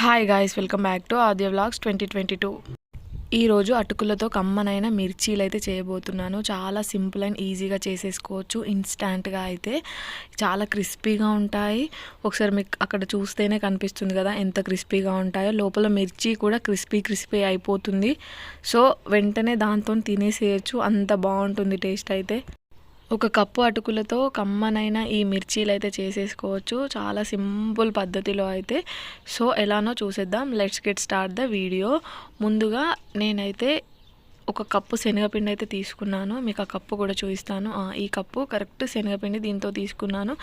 Hi guys welcome back to Aadya vlogs twenty twenty two ఈరోజు అటుకులతో కమ్మనైన మిర్చీలు అయితే చేయబోతున్నాను. చాలా సింపుల్ అండ్ ఈజీగా చేసేసుకోవచ్చు. ఇన్స్టాంట్గా అయితే చాలా క్రిస్పీగా ఉంటాయి. ఒకసారి మీకు అక్కడ చూస్తేనే కనిపిస్తుంది కదా ఎంత క్రిస్పీగా ఉంటాయో. లోపల మిర్చి కూడా క్రిస్పీ క్రిస్పీ అయిపోతుంది. సో వెంటనే దాంతో తినేసేయచ్చు. అంత బాగుంటుంది టేస్ట్ అయితే. ఒక కప్పు అటుకులతో కమ్మనైన ఈ మిర్చీలు అయితే చేసేసుకోవచ్చు. చాలా సింపుల్ పద్ధతిలో అయితే. సో ఎలానో చూసేద్దాం. Let's get start the video. ముందుగా నేనైతే ఒక కప్పు శనగపిండి అయితే తీసుకున్నాను. మీకు ఆ కప్పు కూడా చూపిస్తాను. ఈ కప్పు కరెక్ట్ శనగపిండి దీంతో తీసుకున్నాను.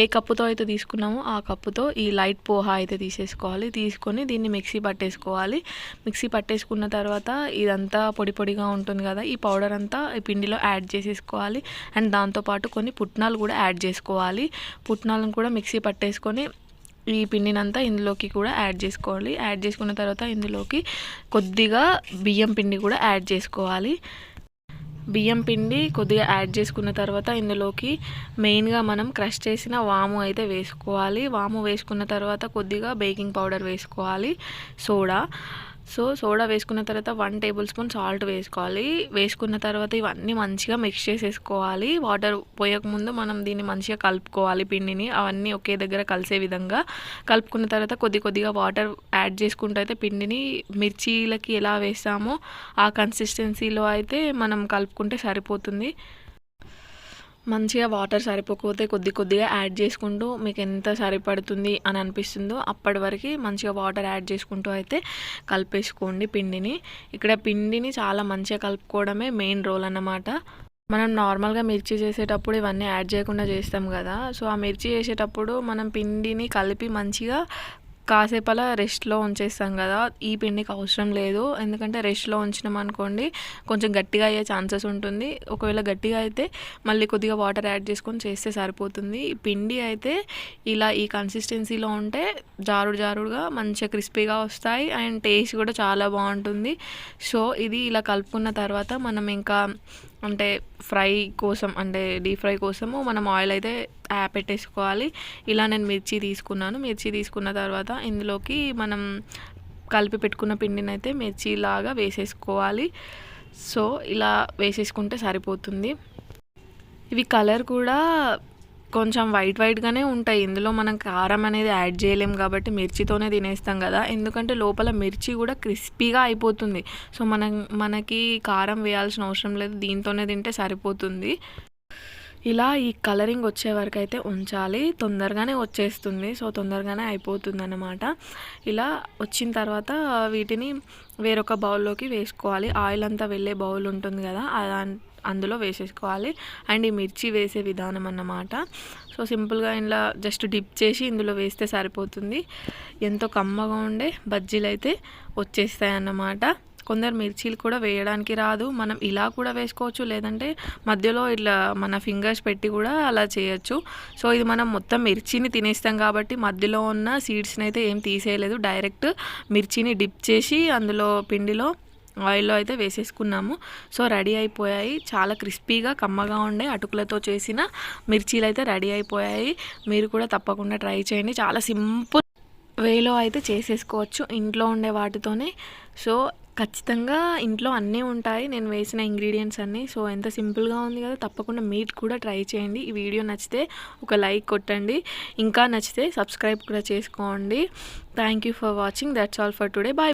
ఏ కప్పుతో అయితే తీసుకున్నామో ఆ కప్పుతో ఈ లైట్ పోహా అయితే తీసేసుకోవాలి. తీసుకొని దీన్ని మిక్సీ పట్టేసుకోవాలి. మిక్సీ పట్టేసుకున్న తర్వాత ఇదంతా పొడి పొడిగా ఉంటుంది కదా ఈ పౌడర్ అంతా ఈ పిండిలో యాడ్ చేసేసుకోవాలి. అండ్ దాంతోపాటు కొన్ని పుట్నాలు కూడా యాడ్ చేసుకోవాలి. పుట్నాలను కూడా మిక్సీ పట్టేసుకొని ఈ పిండినంతా ఇందులోకి కూడా యాడ్ చేసుకోవాలి. యాడ్ చేసుకున్న తర్వాత ఇందులోకి కొద్దిగా బియ్యం పిండి కూడా యాడ్ చేసుకోవాలి. బియ్యం పిండి కొద్దిగా యాడ్ చేసుకున్న తర్వాత ఇందులోకి మెయిన్గా మనం క్రష్ చేసిన వాము అయితే వేసుకోవాలి. వాము వేసుకున్న తర్వాత కొద్దిగా బేకింగ్ పౌడర్ వేసుకోవాలి. సోడా. సో సోడా వేసుకున్న తర్వాత వన్ టేబుల్ స్పూన్ సాల్ట్ వేసుకోవాలి. వేసుకున్న తర్వాత ఇవన్నీ మంచిగా మిక్స్ చేసేసుకోవాలి. వాటర్ పోయకముందు మనం దీన్ని మంచిగా కలుపుకోవాలి పిండిని. అవన్నీ ఒకే దగ్గర కలిసే విధంగా కలుపుకున్న తర్వాత కొద్ది కొద్దిగా వాటర్ యాడ్ చేసుకుంటూ అయితే పిండిని మిర్చీలకి ఎలా వేస్తామో ఆ కన్సిస్టెన్సీలో అయితే మనం కలుపుకుంటే సరిపోతుంది. మంచిగా వాటర్ సరిపోకపోతే కొద్ది కొద్దిగా యాడ్ చేసుకుంటూ మీకు ఎంత సరిపడుతుంది అని అనిపిస్తుందో అప్పటి వరకు మంచిగా వాటర్ యాడ్ చేసుకుంటూ అయితే కలిపేసుకోండి పిండిని. ఇక్కడ పిండిని చాలా మంచిగా కలుపుకోవడమే మెయిన్ రోల్ అన్నమాట. మనం నార్మల్గా మిర్చి చేసేటప్పుడు ఇవన్నీ యాడ్ చేయకుండా చేస్తాం కదా. సో ఆ మిర్చి చేసేటప్పుడు మనం పిండిని కలిపి మంచిగా కాసేపు అలా రెస్ట్లో ఉంచేస్తాం కదా. ఈ పిండికి అవసరం లేదు. ఎందుకంటే రెస్ట్లో ఉంచినాం అనుకోండి కొంచెం గట్టిగా అయ్యే ఛాన్సెస్ ఉంటుంది. ఒకవేళ గట్టిగా అయితే మళ్ళీ కొద్దిగా వాటర్ యాడ్ చేసుకొని చేస్తే సరిపోతుంది. పిండి అయితే ఇలా ఈ కన్సిస్టెన్సీలో ఉంటే జారుడు జారుడుగా మంచిగా క్రిస్పీగా వస్తాయి. అండ్ టేస్ట్ కూడా చాలా బాగుంటుంది. సో ఇది ఇలా కలుపుకున్న తర్వాత మనం ఇంకా అంటే ఫ్రై కోసం అంటే డీప్ ఫ్రై కోసము మనం ఆయిల్ అయితే పెట్టేసుకోవాలి. ఇలా నేను మిర్చి తీసుకున్నాను. మిర్చి తీసుకున్న తర్వాత ఇందులోకి మనం కలిపి పెట్టుకున్న పిండిని అయితే మిర్చిలాగా వేసేసుకోవాలి. సో ఇలా వేసేసుకుంటే సరిపోతుంది. ఇవి కలర్ కూడా కొంచెం వైట్ వైట్గానే ఉంటాయి. ఇందులో మనం కారం అనేది యాడ్ చేయలేం కాబట్టి మిర్చితోనే తినేస్తాం కదా. ఎందుకంటే లోపల మిర్చి కూడా క్రిస్పీగా అయిపోతుంది. సో మనం మనకి కారం వేయాల్సిన అవసరం లేదు. దీంతోనే తింటే సరిపోతుంది. ఇలా ఈ కలరింగ్ వచ్చే వరకు అయితే ఉంచాలి. తొందరగానే వచ్చేస్తుంది. సో తొందరగానే అయిపోతుంది అన్నమాట ఇలా వచ్చిన తర్వాత వీటిని వేరొక బౌల్లోకి వేసుకోవాలి. ఆయిల్ అంతా వెళ్ళే బౌల్ ఉంటుంది కదా. అందులో వేసేసుకోవాలి. అండ్ ఈ మిర్చి వేసే విధానం అన్నమాట. సో సింపుల్గా ఇలా జస్ట్ డిప్ చేసి ఇందులో వేస్తే సరిపోతుంది. ఎంతో కమ్మగా ఉండే బజ్జీలు అయితే వచ్చేస్తాయి అన్నమాట. కొందరు మిర్చీలు కూడా వేయడానికి రాదు. మనం ఇలా కూడా వేసుకోవచ్చు. లేదంటే మధ్యలో ఇట్లా మన ఫింగర్స్ పెట్టి కూడా అలా చేయొచ్చు. సో ఇది మనం మొత్తం మిర్చిని తినేస్తాం కాబట్టి మధ్యలో ఉన్న సీడ్స్ని అయితే ఏం తీసేయలేదు. డైరెక్ట్ మిర్చిని డిప్ చేసి అందులో పిండిలో ఆయిల్లో అయితే వేసేసుకున్నాము. సో రెడీ అయిపోయాయి. చాలా క్రిస్పీగా కమ్మగా ఉండే అటుకులతో చేసిన మిర్చీలు అయితే రెడీ అయిపోయాయి. మీరు కూడా తప్పకుండా ట్రై చేయండి. చాలా సింపుల్ వేలో అయితే చేసేసుకోవచ్చు ఇంట్లో ఉండే వాటితోనే. సో ఖచ్చితంగా ఇంట్లో అన్నీ ఉంటాయి. నేను వేసిన ఇంగ్రీడియంట్స్ అన్నీ. సో ఎంత సింపుల్గా ఉంది కదా తప్పకుండా మీట్ కూడా ట్రై చేయండి. ఈ వీడియో నచ్చితే ఒక లైక్ కొట్టండి. ఇంకా నచ్చితే సబ్స్క్రైబ్ కూడా చేసుకోండి. Thank you for watching that's all for today bye